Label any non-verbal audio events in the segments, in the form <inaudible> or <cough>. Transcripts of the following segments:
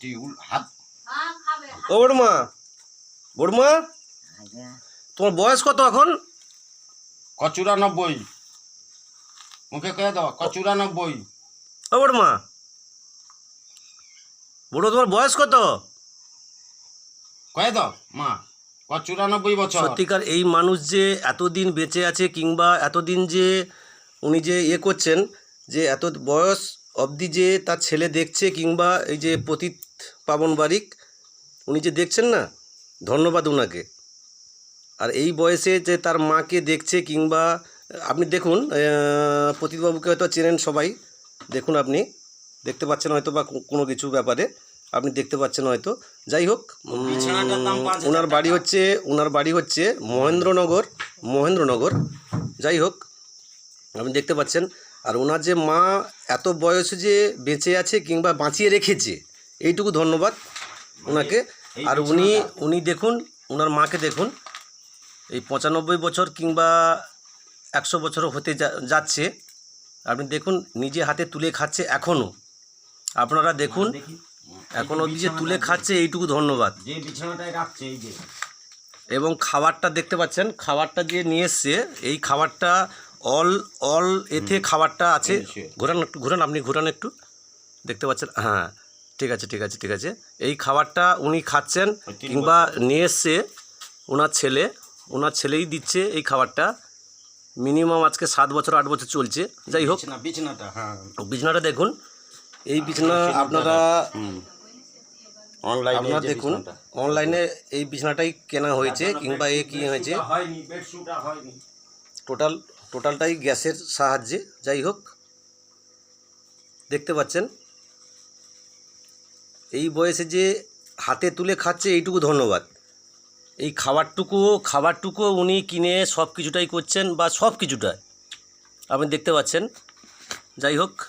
তুই হাত। ও বড়মা বড়মা তোমার বয়স কত এখন? ক চুরানব্বই মুখে কয়ে দাও ক চুরানব্বই ও বড়মা বড় তোমার বয়স কত? কয়ে দাও মা ক চুরানব্বই বছর। সত্যিকার এই মানুষ যে এতদিন বেঁচে আছে কিংবা এতদিন যে উনি যে ইয়ে করছেন যে এত বয়স অবধি যে তার ছেলে দেখছে কিংবা এই যে পতিত পাবন বারিক উনি যে দেখছেন না ধন্যবাদ ওনাকে আর এই বয়সে যে তার মাকে দেখছে কিংবা আপনি দেখুন আহ, পতিতবাবুকে হয়তো চেনেন সবাই। দেখুন আপনি দেখতে পাচ্ছেন হয়তো বা কোনো কিছু ব্যাপারে আপনি দেখতে পাচ্ছেন হয়তো। যাই হোক ওনার বাড়ি হচ্ছে ওনার বাড়ি হচ্ছে মহেন্দ্রনগর মহেন্দ্রনগর। যাই হোক আপনি দেখতে পাচ্ছেন। আর ওনার যে মা এত বয়সে যে বেঁচে আছে কিংবা বাঁচিয়ে রেখেছে এইটুকু ধন্যবাদ ওনাকে। আর উনি উনি দেখুন ওনার মাকে দেখুন। এই পঁচানব্বই বছর কিংবা একশো বছরও হতে যাচ্ছে। আপনি দেখুন নিজে হাতে তুলে খাচ্ছে এখনও আপনারা দেখুন এখন অবধি যে তুলে খাচ্ছে এইটুকু ধন্যবাদ। এবং খাবারটা দেখতে পাচ্ছেন খাবারটা যে নিয়ে এসছে এই খাবারটা অল অল এতে খাবারটা আছে। ঘোরান একটু ঘোরান আপনি ঘোরান একটু। দেখতে পাচ্ছেন হ্যাঁ। ঠিক আছে ঠিক আছে ঠিক আছে। এই খাবারটা উনি খাচ্ছেন কিংবা নিয়ে এসছে ওনার ছেলে। ওনার ছেলেই দিচ্ছে এই খাবারটা। মিনিমাম আজকে সাত বছর আট বছর চলছে। যাই হোক। বিছানা বিছানাটা হ্যাঁ। বিছনাটা দেখুন। এই বিছনা আপনারা অনলাইনে আপনারা দেখুন অনলাইনে এই বিছনাটাই কেনা হয়েছে কিংবা এ কি হয়েছে? টোটাল টোটালটাই গ্যাসের সাহায্যে। যাই হোক। দেখতে পাচ্ছেন? এই বয়সে যে হাতে তুলে খাচ্ছে, এইটুকু ধন্যবাদ। এই খাবারটুকুও খাবারটুকুও উনি কিনে সব কিছুটাই করছেন বা সব কিছুটাই। আপনি দেখতে পাচ্ছেন। যাই হোক।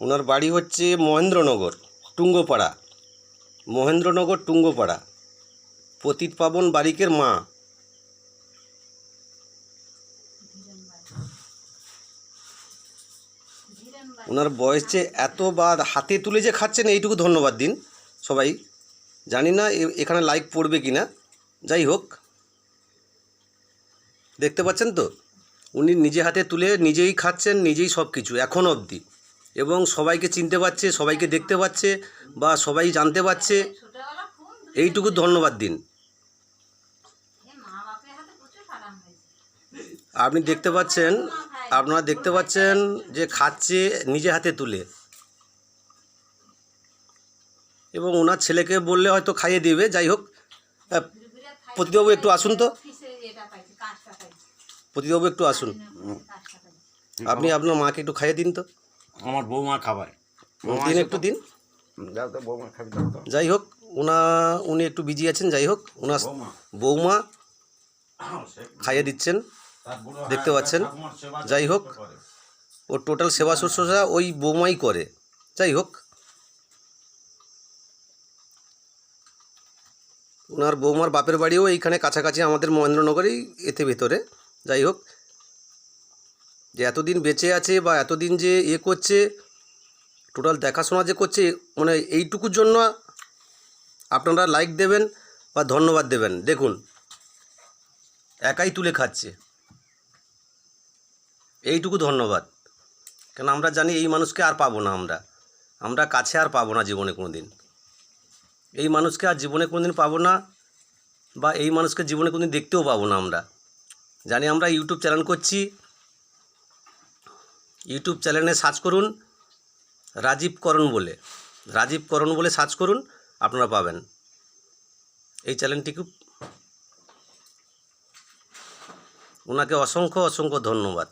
ওনার বাড়ি হচ্ছে মহেন্দ্রনগর, টুঙ্গপাড়া। মহেন্দ্রনগর, টুঙ্গপাড়া। পতিত পাবন বারিকের মা। ওনার বয়স যে এত বা হাতে তুলে যে খাচ্ছেন, এইটুকু ধন্যবাদ দিন সবাই। জানি না এখানে লাইক পড়বে কি না যাই হোক। দেখতে পাচ্ছেন তো? উনি নিজে হাতে তুলে নিজেই খাচ্ছেন, নিজেই সব কিছু এখন অবধি। এবং সবাইকে চিনতে পারছে, সবাইকে দেখতে পাচ্ছে বা সবাই জানতে পারছে। এইটুকু ধন্যবাদ দিন। আপনি দেখতে পাচ্ছেন আপনারা দেখতে পাচ্ছেন যে খাচ্ছে নিজে হাতে তুলে। এবং ওনার ছেলেকে বললে হয়তো খাইয়ে দিবে যাই হোক। প্রতিবাবু একটু আসুন তো। প্রতিবাবু একটু আসুন। আপনি আপনার মাকে একটু খাইয়ে দিন তো। আমার বৌমা খাবার। দিন একটু দিন। যাই হোক ওনা উনি একটু বিজি আছেন যাই হোক। ওনার বৌমা। <coughs> খাইয়ে দিচ্ছেন। দেখতে পাচ্ছেন? যাই হোক। ও টোটাল সেবা শুশ্রূষা ওই বৌমাই করে যাই হোক ওনার বৌমার বাপের বাড়িও এইখানে কাছাকাছি আমাদের মহেন্দ্রনগরেই এতে ভেতরে যাই হোক যে এতদিন বেঁচে আছে বা এতদিন যে ইয়ে করছে টোটাল দেখাশোনা যে করছে মানে এইটুকুর জন্য আপনারা লাইক দেবেন বা ধন্যবাদ দেবেন দেখুন একাই তুলে খাচ্ছে এইটুকু ধন্যবাদ। কেন আমরা জানি এই মানুষকে আর পাবো না আমরা। আমরা কাছে আর পাবো না জীবনে কোনো দিন এই মানুষকে আর জীবনে কোনো দিন পাবো না বা এই মানুষকে জীবনে কোনো দিন দেখতেও পাবো না আমরা। জানি আমরা ইউটিউব চ্যানেল করছি। ইউটিউব চ্যানেলে সার্চ করুন রাজীব করণ বলে। রাজীব করণ বলে সার্চ করুন, আপনারা পাবেন। এই চ্যানেলটিকে ওনাকে অসংখ্য অসংখ্য ধন্যবাদ।